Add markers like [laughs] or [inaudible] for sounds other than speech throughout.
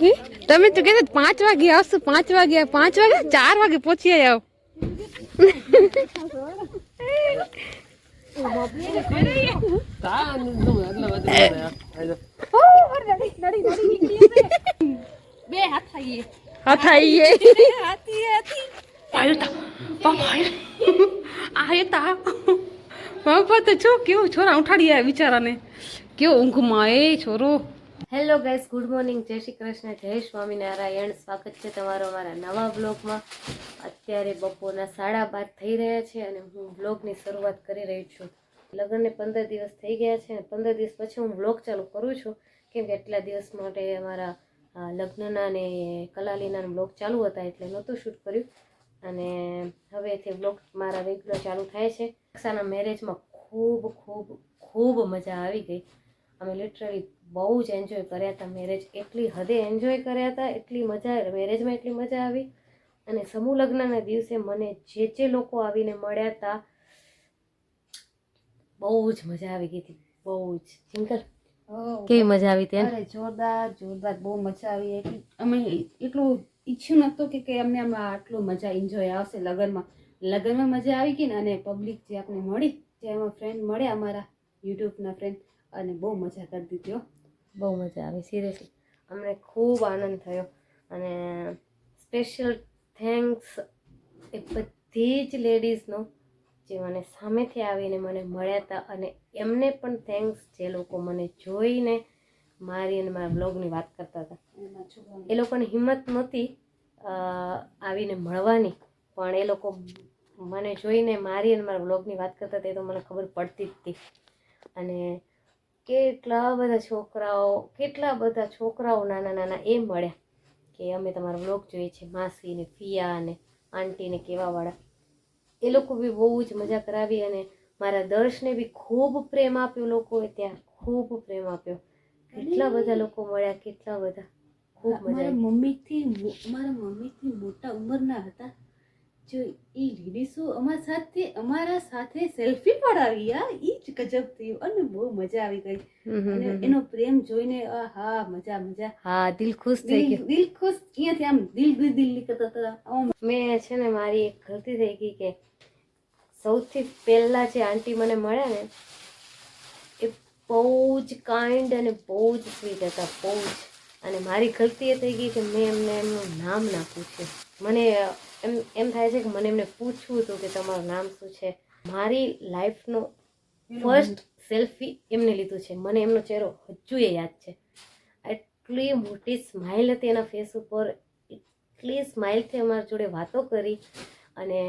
હે? તમે તો કહેતા પાંચ વાગે આવશું પાંચ વાગે પાંચ વાગે ચાર વાગે પહોંચી આવ. બે હાથ આયો તા બાપા આયો તા બાપા તો જો કેવું છોરા ઉઠાડી આવ્યા બિચારાને. કેવો ઊંઘમાં એ છોરો. Hello guys good morning Jay Shri Krishna, જય સ્વામિનારાયણ. સ્વાગત છે તમારો અમારા નવા બ્લોગમાં અત્યારે બપોરના સાડા બાર થઈ રહ્યા છે અને હું બ્લોગની શરૂઆત કરી રહી છું. લગ્નને પંદર દિવસ થઈ ગયા છે અને પંદર દિવસ પછી હું બ્લોગ ચાલુ કરું છું. કેમ કે એટલા દિવસ માટે અમારા લગ્નના ને કલાલીના બ્લોગ ચાલુ હતા એટલે નહોતું શૂટ કર્યું. અને હવેથી બ્લોગ મારા રેગ્યુલર ચાલુ થાય છે. અક્ષાના મેરેજમાં ખૂબ ખૂબ ખૂબ મજા આવી ગઈ. અમે લિટરલી બહુ જ એન્જોય કર્યા હતા. મેરેજ એટલી હદે એન્જોય કર્યા હતા એટલી મજા મેરેજમાં એટલી મજા આવી. અને સમૂહ લગ્નના દિવસે મને જે જે લોકો આવીને મળ્યા હતા બહુ જ મજા આવી ગઈ હતી. બહુ જ. સિંગલ કેવી મજા આવી હતી અરે જોરદાર જોરદાર બહુ મજા આવી. એટલી અમે એટલું ઈચ્છ્યું નહોતું કે કે અમને આમાં આટલું મજા એન્જોય આવશે લગનમાં. લગ્નમાં મજા આવી ગઈ ને અને પબ્લિક જે આપણે મળી જે અમારા ફ્રેન્ડ મળ્યા અમારા યુટ્યુબના ફ્રેન્ડ અને બહુ મજા કરી દીધી બહુ મજા આવી સિરિયસલી અમને ખૂબ આનંદ થયો અને સ્પેશિયલ થેન્ક્સ એ બધી જ લેડીઝનો જે મને સામેથી આવીને મને મળ્યા હતા અને એમને પણ થેન્ક્સ જે લોકો મને જોઈને મારી અને મારા બ્લોગની વાત કરતા હતા. એ લોકોની હિંમત નહોતી આવીને મળવાની, પણ એ લોકો મને જોઈને મારી અને મારા બ્લોગની વાત કરતા હતા, એ તો મને ખબર પડતી જ હતી. અને કેટલા બધા છોકરાઓ કેટલા બધા છોકરાઓ નાના નાના એ મળ્યા કે અમે તમારો બ્લોગ જોઈએ છે માસી ને ફિયા ને આંટી ને કેવાવાળા. એ લોકો બી બહુ જ મજા કરાવી અને મારા દર્શને બી ખૂબ પ્રેમ આપ્યો લોકોએ ત્યાં ખૂબ પ્રેમ આપ્યો. કેટલા બધા લોકો મળ્યા કેટલા બધા. ખૂબ મજા મમ્મીથી મારા મમ્મીથી મોટા ઉંમરના હતા. જો એ લેડીસો અમારા સાથે અમારા સાથે સેલ્ફી પડાવી આ એ જ ગજબ થયું અને બહુ મજા આવી ગઈ. અને. એનો પ્રેમ જોઈને હા મજા મજા. હા દિલ ખુશ થઈ ગયું. દિલ ખુશ અહીંયાથી આમ દિલ દિલ દિલ નીકળતા હતા. મેં છે ને મારી એક ગલતી થઈ ગઈ કે સૌથી પહેલા જે આંટી મને મળ્યા ને એ બહુ જ કાઇન્ડ અને બહુ જ સ્વીટ હતા બહુ જ. અને મારી ગલતી એ થઈ ગઈ કે મેં એમને એમનું નામ ના પૂછ્યું. મને, એમ એમ થાય છે કે મને એમને પૂછવું હતું કે તમારું નામ શું છે. મારી લાઈફનો ફર્સ્ટ સેલ્ફી એમને લીધું છે. મને એમનો ચહેરો હજુ એ યાદ છે. એટલી મોટી સ્માઇલ હતી એના ફેસ ઉપર. એટલી સ્માઇલથી અમારી જોડે વાતો કરી અને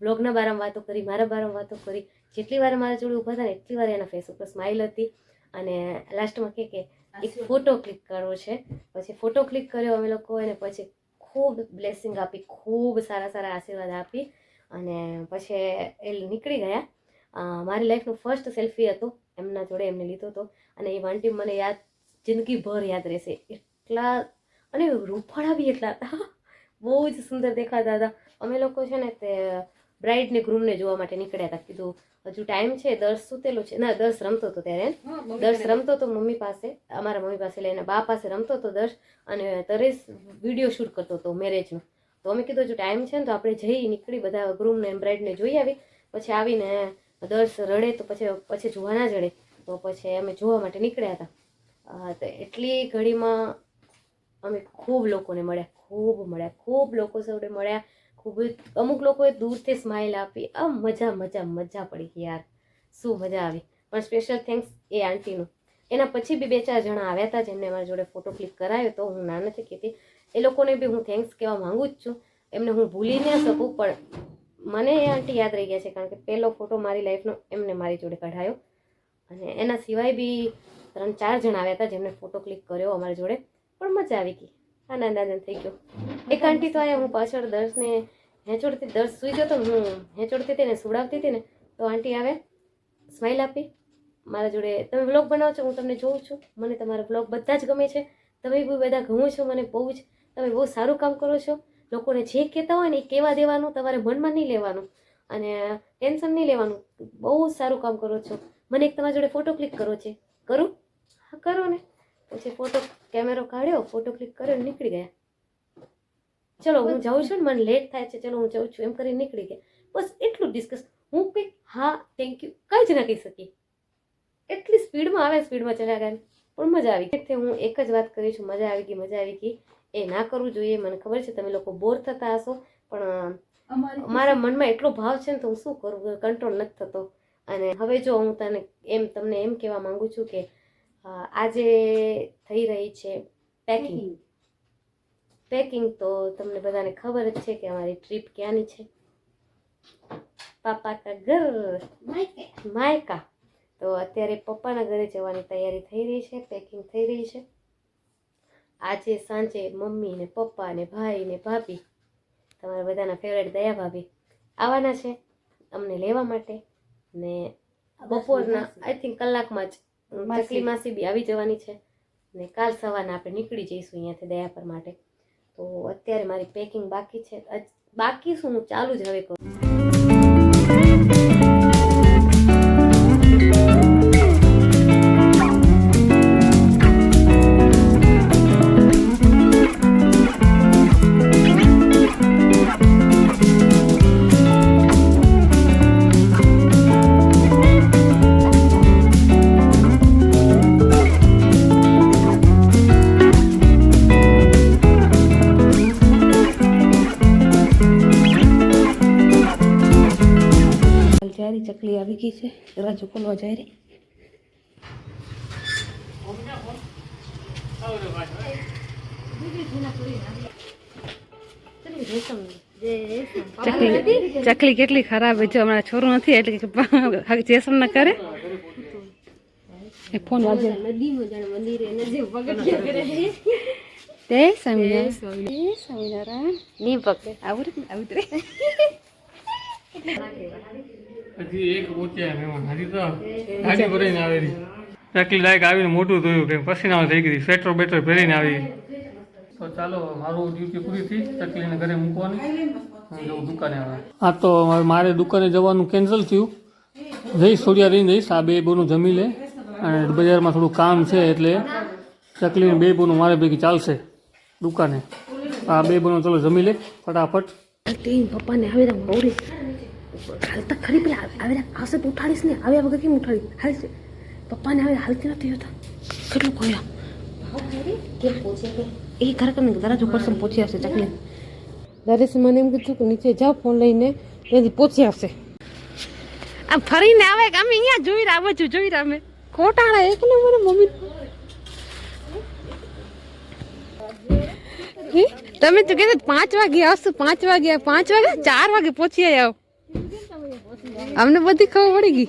બ્લોગના બારામાં વાતો કરી, મારા બારામાં વાતો કરી. જેટલી વાર મારા જોડે ઊભા હતા ને એટલી વાર એના ફેસ ઉપર સ્માઇલ હતી. અને લાસ્ટમાં કહે કે એક ફોટો ક્લિક કરવો છે. પછી ફોટો ક્લિક કર્યો અમે લોકો અને પછી ખૂબ બ્લેસિંગ આપી ખૂબ સારા સારા આશીર્વાદ આપી અને પછી એ નીકળી ગયા. મારી લાઈફનું ફર્સ્ટ સેલ્ફી હતું એમના જોડે એમને લીધો હતો અને એ વાંટી મને યાદ જિંદગીભર યાદ રહેશે. એટલા અને રૂફાળા બી એટલા. હતા [laughs] બહુ જ સુંદર દેખાતા હતા. અમે લોકો છે ને તે બ્રાઇડ ને ગ્રૂમને જોવા માટે નીકળ્યા હતા. કીધું હજુ ટાઈમ છે દર્શ સૂતેલો છે. ના દર્શ રમતો હતો ત્યારે દસ દર્શ રમતો હતો મમ્મી પાસે અમારા મમ્મી પાસે લઈને બા પાસે રમતો હતો દર્શ અને તરેશ વીડિયો શૂટ કરતો હતો મેરેજનો તો અમે કીધું જો ટાઈમ છે ને તો આપણે જઈ નીકળી બધા ગ્રૂમને બ્રાઇડને જોઈ આવી. પછી આવીને દર્શ રડે તો પછી પછી જોવા ના જડે. તો પછી અમે જોવા માટે નીકળ્યા હતા. તો એટલી ઘડીમાં અમે ખૂબ લોકોને મળ્યા ખૂબ મળ્યા ખૂબ લોકો સાથે મળ્યા. ખૂબ અમુક લોકોએ દૂરથી સ્માઇલ આપી. આ મજા મજા મજા પડી ગઈ યાર. શું મજા આવી. પણ સ્પેશિયલ થેન્ક્સ એ આંટીનું એના પછી બી બે ચાર જણા આવ્યા હતા જેમને મારી જોડે ફોટો ક્લિક કરાવ્યો તો હું ના નથી કહેતી. એ લોકોને બી હું થેન્ક્સ કહેવા માંગુ જ છું. એમને હું ભૂલી ન શકું, પણ મને એ આંટી યાદ રહી ગયા છે કારણ કે પહેલો ફોટો મારી લાઈફનો એમને મારી જોડે કઢાયો. અને એના સિવાય બી ત્રણ, ચાર જણા આવ્યા હતા જેમને ફોટો ક્લિક કર્યો અમારી જોડે. પણ મજા આવી ગઈ. આનંદ આનંદ થઈ ગયો. એક આંટી તો આયા, હું પાછળ દર્શને હેંચોડતી દર સૂઈ ગયો તો હું હેંચોડતી હતી ને સુવડાવતી હતી ને, તો આંટી આવે સ્માઇલ આપી. મારા જોડે, તમે વ્લોગ બનાવો છો, હું તમને જોઉં છું. મને તમારા વ્લોગ બધા જ ગમે છે. તમે બી બધા ગમો છો, મને બહુ જ, તમે બહુ સારું કામ કરો છો. લોકોને જે કહેતા હોય ને એ કહેવા દેવાનું, તમારે મનમાં નહીં લેવાનું. અને ટેન્શન નહીં લેવાનું. બહુ સારું કામ કરો છો. મને એક તમારા જોડે ફોટો ક્લિક કરવો છે. કરું? હા, કરો ને. પછી ફોટો કેમેરો કાઢ્યો ફોટો ક્લિક કર્યો નીકળી ગયા. ચલો હું જાઉં છું ને મને લેટ થાય છે ચલો હું જાઉં છું એમ કરીને નીકળી ગયા. બસ એટલું ડિસ્કસ હું કંઈક હા થેન્ક યુ કંઈ જ ના કહી શકી. એટલી સ્પીડમાં આવે સ્પીડમાં ચલા ગયા પણ મજા આવી ગઈ. હું એક જ વાત કરી છું મજા આવી ગઈ મજા આવી ગઈ. એ ના કરવું જોઈએ મને ખબર છે તમે લોકો બોર થતા હશો પણ મારા મનમાં એટલો ભાવ છે ને તો હું શું કરું? કંટ્રોલ નથી થતો. અને હવે જો હું તને એમ તમને એમ કહેવા માંગુ છું કે આજે થઈ રહી છે પેકિંગ પેકિંગ તો તમને બધાને ખબર જ છે કે અમારી ટ્રીપ ક્યાંની છે. પાપા કા ઘર. માયકા. તો અત્યારે પપ્પાના ઘરે જવાની તૈયારી થઈ રહી છે પેકિંગ થઈ રહી છે. આજે સાંજે મમ્મી ને પપ્પા ને ભાઈ ને ભાભી તમારા બધાના ફેવરેટ દયા ભાભી આવવાના છે અમને લેવા માટે. ને બપોરના આઈ થિંક કલાકમાં જ માસી. ચકલી માસી બી આવી જવાની છે. ને કાલ સવારના આપણે નીકળી જઈશું અહીંયાથી દયાપર માટે. તો અત્યારે મારી પેકિંગ બાકી છે. બાકી શું હું ચાલુ જ હવે કરું. રાજુ ખોલવા જાય રે ચકલી ચકલી કેટલી ખરાબ છે હમણાં છોરું નથી એટલે જેસમ ન કરે એ ફોન વાગે તે સ્વામિનારાયણ એ સ્વામિનારાયણ પકડે આવું આવું હજી એક પહોંચ્યા મહેમાન ગાડી ભરાઈને આવેલી. ચકલી લાયક આવીને મોટું થયું કે પસીના થઈ ગઈ. સ્વેટર બેટર પહેરીને આવી. તો ચાલો, મારું ડ્યુટી પૂરી થઈ. ચકલીને ઘરે મૂકવાની. દુકાને આવે હા તો મારે દુકાને જવાનું કેન્સલ થયું. જઈશ થોડી રહીને જઈશ. આ બે બોનું જમી લે. અને બજારમાં થોડું કામ છે એટલે ચકલીને બે બોનું મારે ભેગી ચાલશે દુકાને. આ બે બોનું ચલો જમી લે. ફટાફટ. પપ્પાને આવી મોડી હાલતા ખરી પેલા આવે આવશે તો ઉઠાડીશ ને આવ્યા વગર કેમ ઉઠાડી હાલશે પપ્પાને આવે હાલતી નથી હોતા. કેટલું કોયા એ ખરેખર ને જરા જો કરશે પહોંચી આવશે? ચકલી દરેશ મને એમ કીધું કે નીચે જાઓ ફોન લઈને ત્યાંથી પહોંચી આવશે. આમ ફરીને આવે કે અમે અહીંયા જોઈ રહ્યા છું જોઈ રહ્યા અમે. ખોટાડા એકલે મને મમ્મી તમે તો કહેતા પાંચ વાગે આવશું પાંચ વાગે પાંચ વાગે ચાર વાગે પહોંચી આવો. અમને બધી ખબર પડી ગઈ?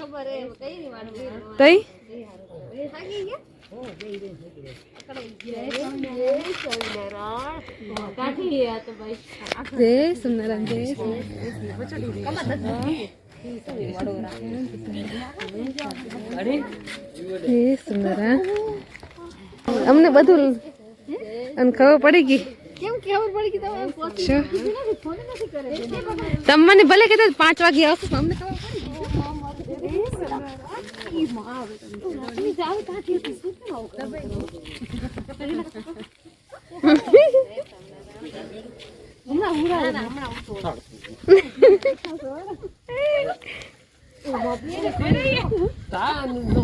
તઈ? જય સુંદરામ જય સુંદરામ અમને બધું અને ખબર પડી ગઈ. શું? તમે મને ભલે કહેતા પાંચ વાગે આવશો તમને ખબર કેટલો ગરમ તો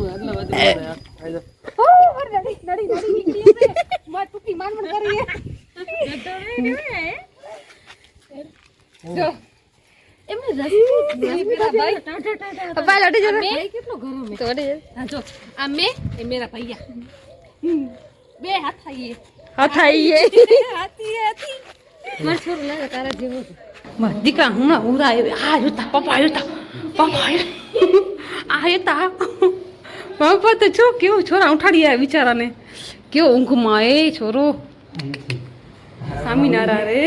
લડી આ ભૈયા બે હાથ આઈએ હા. થાઈએ હાથી હાથી માર છોરું લાગે તારા જેવો માર દીકરા હમણાં ઉરા આવ્યો આ જોતા પપ્પા જોતા પપ્પા આ જોતા પપ્પા તો જો કેવો છોરા ઉઠાડી આવ્યા બિચારાને કેવો ઊંઘમાં એ છોરો સ્વામિનારાયણ રે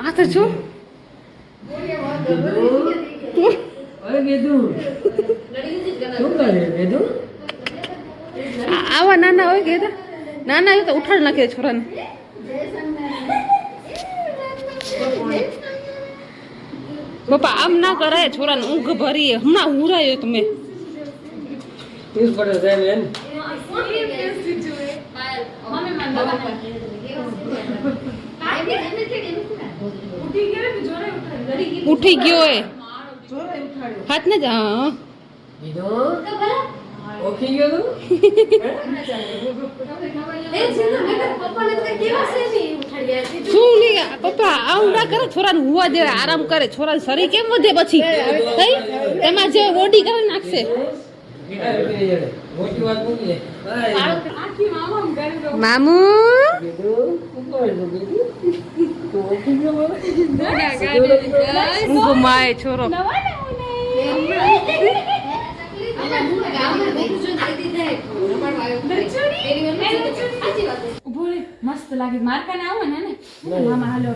આ તો આવા નાના હોય કે નાના હોય તો ઉઠાડ નાખે છોરાને પપ્પા આમ ના કરાય છોરાને ઊંઘ ભરીએ હમણાં હુરાયો તમે ઉઠી ગયો એ હાથ ને જ હા શું લી પપ્પા આવું ના કરે છોરાને હુવા દે આરામ કરે છોરાનું શરીર કેમ વધે પછી કઈ એમાં જે બોડી કરી નાખશે મામુ? ઊંઘ છોરો. મસ્ત લાગે. મારકાને આવો ને ને? મામા હાલો.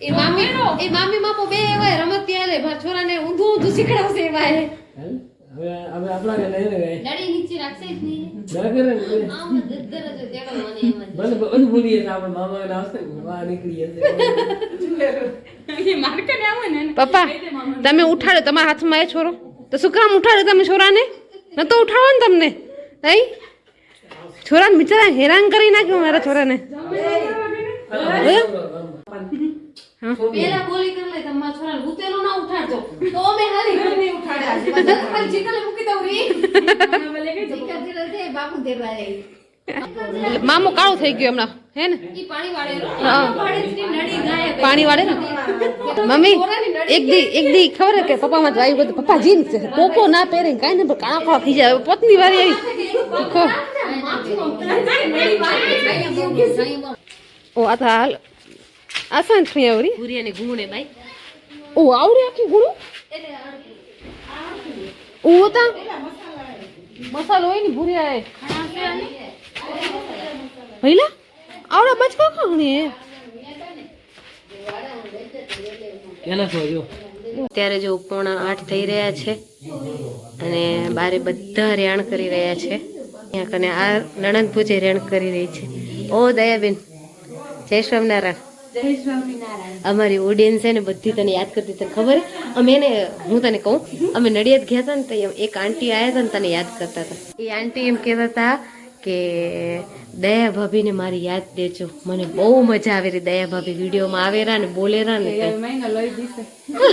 એ મામી એ મામી માપો બે એવા રમત ત્યારે મારા છોરાને ઊંધું ઊંધું શીખડાવશે એવા એ દાડી નીચે રાખશે જ નહીં. આમ ધધર જ દેડો મને એમ જ. મારકાને આવો ને પપ્પા તમે ઉઠાડો તમારા હાથમાં એ છોરો. તો શું કામ ઉઠાડો તમે છોરાને? ન તો ઉઠાડો ને તમને. નહીં છોરાને બિચારા હેરાન કરી નાખ્યો મારા છોરાને. પેલા બોલી કરી લે તમારા છોરાને ઉતેલો ના ઉઠાડજો. તો અમે હારી ઘર નહીં ઉઠાડ્યા. છે ખાલી જીકલે મૂકી દઉં રી. છે બાપુ દેવા જાય મામો કાળો થઈ ગયો હમણાં હે ને? પાણી વાળે ને? મમ્મી એક દી એક દી ખબર કે પપ્પામાં માં આવ્યું બધું? પપ્પા જીન છે. પોપો ના પહેરે કાંઈ ને કાળા કાળા થઈ જાય. પોતની વારી આવી. ઓ આ તો હાલ. આસાન થઈ આવરી? ભૂરિયાની ગુણે બાઈ ઓ આવરી આખી ગુણું? ઓ તા. મસાલો હોય ને ભૂરિયા એ ભઈલા આવડા બચકા ખાણી હે? અત્યારે જો પોણા આઠ થઈ રહ્યા છે અને બારે બધા રેણ કરી રહ્યા છે. ત્યાં કને આ નણંદ પૂજે રેણ કરી રહી છે. ઓ દયાબેન. જય સ્વામિનારાયણ. અમારી ઓડિયન્સ છે ને બધી તને યાદ કરતી તને ખબર? અમે એને હું તને કહું અમે નડિયાદ ગયા હતા ને તો એક આંટી આવ્યા હતા ને તને યાદ કરતા હતા. એ આંટી એમ કહેતા હતા કે દયા ભાભીને મારી યાદ દેજો. મને બહુ મજા આવે રી દયા ભાભી વિડીયોમાં આવેરા ને બોલેરા ને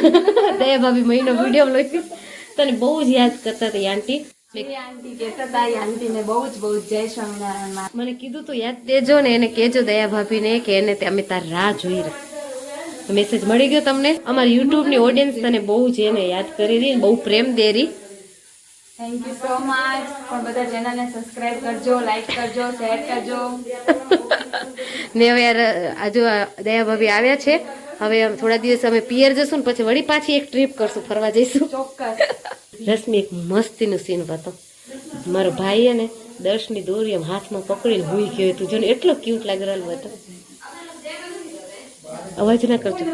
[laughs] દયા ભાભી મહિનો વીડિયો લઈ તને બહુ જ યાદ કરતા હતા એ આંટી મને કીધું તો યાદ દેજો ને એને કહેજો દયા ભાભીને કે એને અમે તાર રાહ જોઈ રહ્યા મેસેજ મળી ગયો તમને? અમારી યુટ્યુબની ઓડિયન્સ તને બહુ જ એને યાદ કરી રહી બહુ પ્રેમ દે રહી. થેન્ક યુ સો મચ પણ બધા ચેનલને સબસ્ક્રાઇબ કરજો લાઈક કરજો શેર કરજો. ને હવે યાર આજુ દયા ભાભી આવ્યા છે હવે થોડા દિવસ અમે પિયર જશું ને પછી વળી પાછી એક ટ્રીપ કરશું ફરવા જઈશું. ચોક્કસ. રશ્મિ એક મસ્તીનું સીન હતો. મારો ભાઈ ને દર્શની દોરી એમ હાથમાં પકડીને હુઈ ગયો તું જોને એટલો ક્યુટ લાગેલો હતો. અવાજ ના કરજો.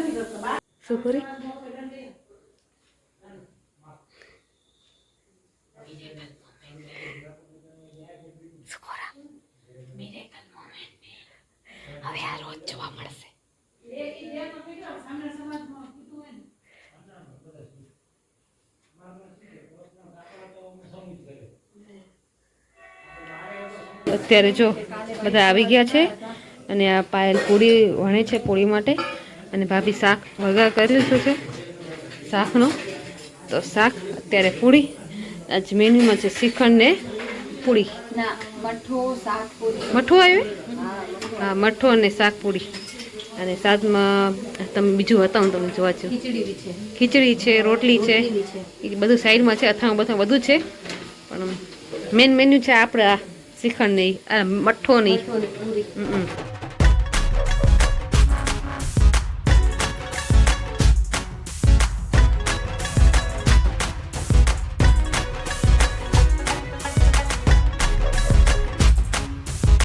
શું કરી હવે આ રોજ જોવા મળશે અત્યારે જો બધા આવી ગયા છે અને આ પાયલ પૂરી વણે છે પૂરી માટે અને ભાભી શાક વઘાર કરી લીધું છે શાકનો. તો શાક અત્યારે પૂરી. આજ મેન્યુમાં છે શ્રીખંડ ને પૂરી. મઠું આવ્યું? હા મઠો અને શાક પૂરી. અને સાથમાં તમે બીજું હતા હું તમને જોવા છું. ખીચડી છે. રોટલી છે. એ બધું સાઈડમાં છે અથાણું બધું બધું છે. પણ મેન મેન્યુ છે આપણે આ શ્રીખંડ નહીં મઠ્ઠો નહીં.